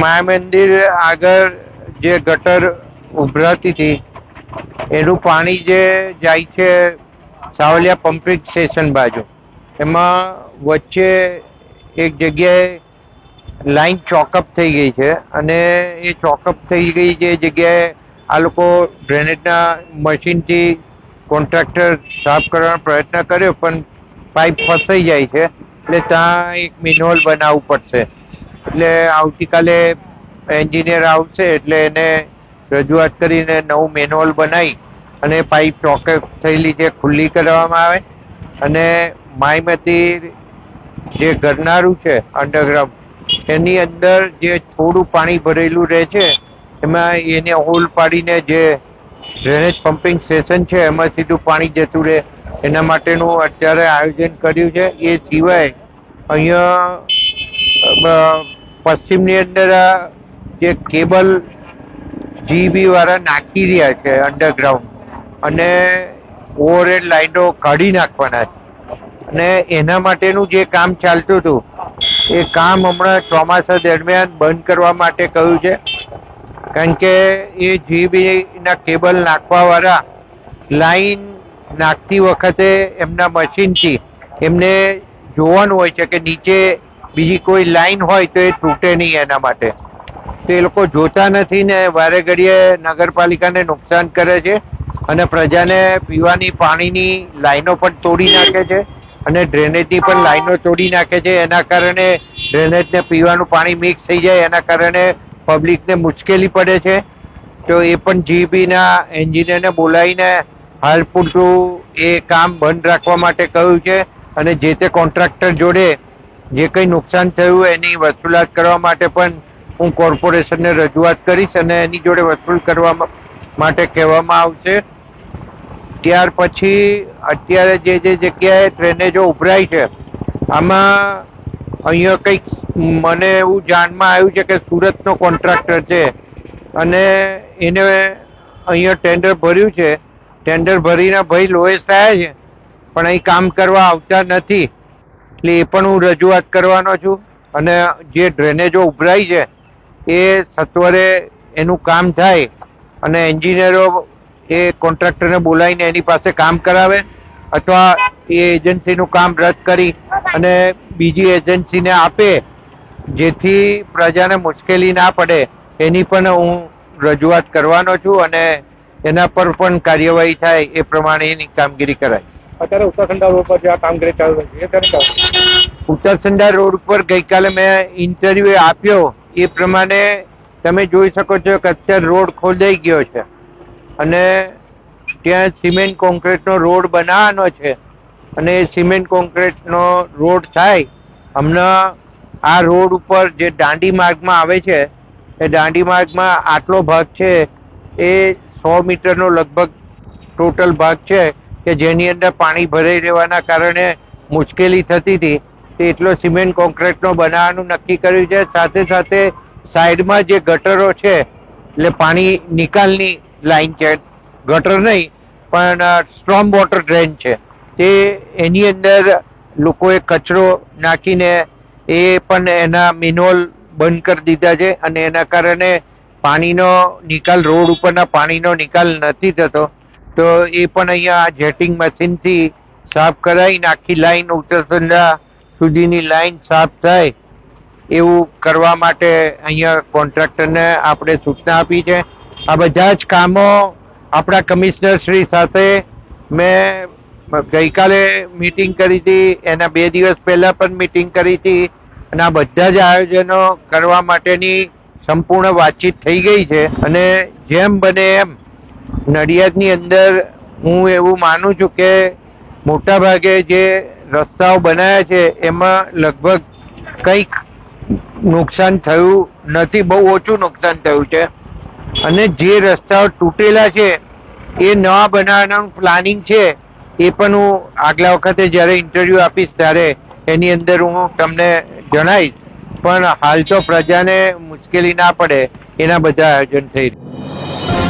માયા મંદિર આગળ જે ગટર ઉભરાતી હતી, એનું પાણી જે જાય છે સાવલિયા પમ્પિંગ સ્ટેશન બાજુ. એમાં વચ્ચે એક જગ્યાએ લાઈન ચોકઅપ થઈ ગઈ છે અને એ ચોકઅપ થઈ ગઈ જે જગ્યાએ આ લોકો ડ્રેનેજના મશીનથી કોન્ટ્રાક્ટર સાફ કરવાનો પ્રયત્ન કર્યો, પણ પાઇપ ફસાઈ જાય છે એટલે ત્યાં એક મિનહોલ બનાવવું પડશે. એટલે આવતીકાલે એન્જિનિયર આવશે એટલે એને રજૂઆત કરીને નવું મેન્યુઅલ બનાવી અને પાઇપ ચોકઅપ થયેલી છે ખુલ્લી કરવામાં આવે અને માયમતી જે ગરનારું છે અંડરગ્રાઉન્ડ એની અંદર જે થોડું પાણી ભરેલું રહે છે, એમાં એને હોલ પાડીને જે ડ્રેનેજ પમ્પિંગ સ્ટેશન છે, એમાં સીધું પાણી જતું રહે. એના માટેનું અત્યારે આયોજન કર્યું છે. એ સિવાય અહીંયા પશ્ચિમની અંદર જે કેબલ જીબી વાળા નાખી રહ્યા છે અંડરગ્રાઉન્ડ અને ઓવરહેડ લાઈનો કાઢી નાખવાના છે. અને એના માટેનું જે કામ ચાલતું હતું, એ કામ હમણાં ચોમાસા દરમિયાન બંધ કરવા માટે કહ્યું છે. કારણ કે એ જીબીના કેબલ નાખવાવાળા લાઈન નાખતી વખતે એમના મશીનથી એમને જોવાનું હોય છે કે નીચે બીજી કોઈ લાઈન હોય તો એ તૂટે નહીં એના માટે. તો એ લોકો જોતા નથી ને વારે ઘડીએ નગરપાલિકાને નુકસાન કરે છે અને પ્રજાને પીવાની પાણીની લાઈનો પણ તોડી નાખે છે અને ડ્રેનેજની પણ લાઈનો તોડી નાખે છે. એના કારણે ડ્રેનેજને પીવાનું પાણી મિક્સ થઈ જાય, એના કારણે પબ્લિકને મુશ્કેલી પડે છે. તો એ પણ જીબીના એન્જિનિયરને બોલાવીને હાલ પૂરતું એ કામ બંધ રાખવા માટે કહ્યું છે અને જે તે કોન્ટ્રાક્ટર જોડે જે કંઈ નુકસાન થયું એની વસૂલાત કરવા માટે પણ હું કોર્પોરેશનને રજૂઆત કરીશ અને એની જોડે વસૂલ કરવા માટે કહેવામાં આવશે. ત્યાર પછી અત્યારે જે જે જગ્યાએ ડ્રેનેજો ઉભરાય છે, આમાં અહીંયા કંઈક મને એવું જાણમાં આવ્યું છે કે સુરતનો કોન્ટ્રાક્ટર છે અને એને અહીંયા ટેન્ડર ભર્યું છે. ટેન્ડર ભરીને ભાઈ લોએસ આવ્યા છે, પણ અહીં કામ કરવા આવતા નથી. એટલે એ પણ હું રજૂઆત કરવાનો છું. અને જે ડ્રેનેજો ઉભરાય છે, એ સત્વરે એનું કામ થાય અને એન્જિનિયરો એ કોન્ટ્રાક્ટરને બોલાવીને એની પાસે કામ કરાવે અથવા એ એજન્સીનું કામ રદ કરી અને બીજી એજન્સીને આપે, જેથી પ્રજાને મુશ્કેલી ના પડે, એની પણ હું રજૂઆત કરવાનો છું અને એના પર પણ કાર્યવાહી થાય એ પ્રમાણેની કામગીરી કરાય. અત્યારે ઉત્તરાખંડ રોડ જે આ કામગીરી ચાલુ રહી છે, એ ઉત્તરસંડા રોડ ઉપર ગઈકાલે મેં ઇન્ટરવ્યુ આપ્યો. એ પ્રમાણે તમે જોઈ શકો છો કે અત્યારે રોડ ખોદાઈ ગયો છે. અને ત્યાં સિમેન્ટ કોન્ક્રીટનો રોડ બનાવવાનો છે. અને એ સિમેન્ટ કોન્ક્રીટનો રોડ થાય. હમણાં આ રોડ ઉપર જે દાંડી માર્ગમાં આવે છે, એ દાંડી માર્ગમાં આટલો ભાગ છે, એ સો મીટરનો લગભગ ટોટલ ભાગ છે, કે જેની અંદર પાણી ભરાઈ રહેવાના કારણે મુશ્કેલી થતી હતી. એટલો સિમેન્ટ કોન્ક્રીટનો બનાવવાનું નક્કી કર્યું છે. સાથે સાથે સાઈડમાં જે ગટરો છે, એટલે પાણી નિકાલની લાઈન છે, ગટર નહીં, પણ સ્ટ્રોમ વોટર ડ્રેન છે. તે એની અંદર લોકોએ કચરો નાખીને એ પણ એના મિનોલ બંધ કરી દીધા છે અને એના કારણે પાણીનો નિકાલ, રોડ ઉપરના પાણીનો નિકાલ નથી થતો. તો એ પણ અહીંયા જેટિંગ મશીનથી સાફ કરાવીને આખી લાઈન ઉત્તરસંડા સુધીની લાઈન સાફ થાય એવું કરવા માટે અહીંયા કોન્ટ્રાક્ટરને આપણે સૂચના આપી છે. આ બધા જ કામો આપણા કમિશનર શ્રી સાથે મેં ગઈકાલે મીટિંગ કરી હતી, એના બે દિવસ પહેલાં પણ મીટિંગ કરી હતી અને આ બધા જ આયોજનો કરવા માટેની સંપૂર્ણ વાતચીત થઈ ગઈ છે અને જેમ બને એમ નડિયાદની અંદર હું એવું માનું છું કે મોટા ભાગે જે રસ્તાઓ બનાવ્યા છે, એમાં લગભગ કંઈક નુકસાન થયું નથી, બહુ ઓછું નુકસાન થયું છે અને જે રસ્તાઓ તૂટેલા છે, એ નવા બનાવવાનું પ્લાનિંગ છે, એ પણ હું આગલા વખતે જ્યારે ઇન્ટરવ્યુ આપીશ, ત્યારે એની અંદર હું તમને જણાવીશ પણ હાલ તો પ્રજાને મુશ્કેલી ના પડે, એના બધા આયોજન થઈ રહ્યા.